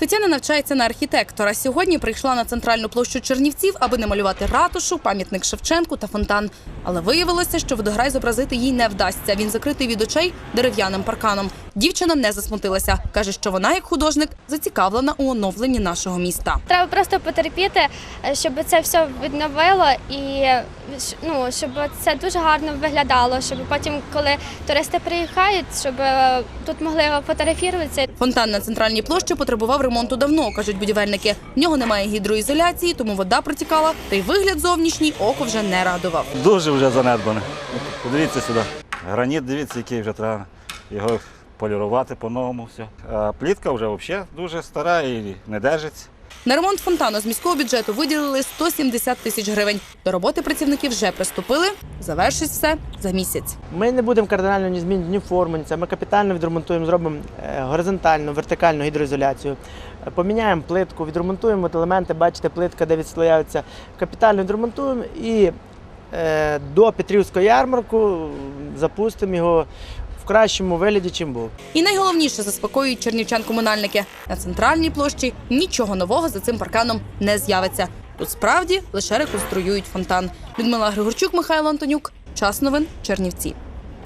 Тетяна навчається на архітектора. Сьогодні прийшла на центральну площу Чернівців, аби намалювати ратушу, пам'ятник Шевченку та фонтан. Але виявилося, що водограй зобразити їй не вдасться. Він закритий від очей дерев'яним парканом. Дівчина не засмутилася. каже, що вона, як художник, зацікавлена у оновленні нашого міста. Треба просто потерпіти, щоб це все відновило і ну, щоб це дуже гарно виглядало, щоб потім, коли туристи приїхають, щоб е, тут могли фотографуватися. Фонтан на центральній площі потребував ремонту давно, кажуть будівельники. В нього немає гідроізоляції, тому вода протікала, та й вигляд зовнішній око вже не радував. Дуже вже занедбане. Подивіться сюди. Граніт, дивіться, який вже треба його полірувати по-новому. Все. А плітка вже взагалі дуже стара і не держиться. На ремонт фонтану з міського бюджету виділили 170 тисяч гривень. До роботи працівники вже приступили. Завершить все за місяць. Ми не будемо кардинально ні змінити ні форму, ні це. Ми капітально відремонтуємо, зробимо е, горизонтальну, вертикальну гідроізоляцію. Поміняємо плитку, відремонтуємо от елементи, бачите, плитка, де відслояються. Капітально відремонтуємо і до Петрівського ярмарку запустимо його в кращому вигляді, чим був. І найголовніше заспокоюють чернівчан комунальники. На центральній площі нічого нового за цим парканом не з'явиться. Тут справді лише реконструюють фонтан. Людмила Григорчук, Михайло Антонюк. Час новин Чернівці.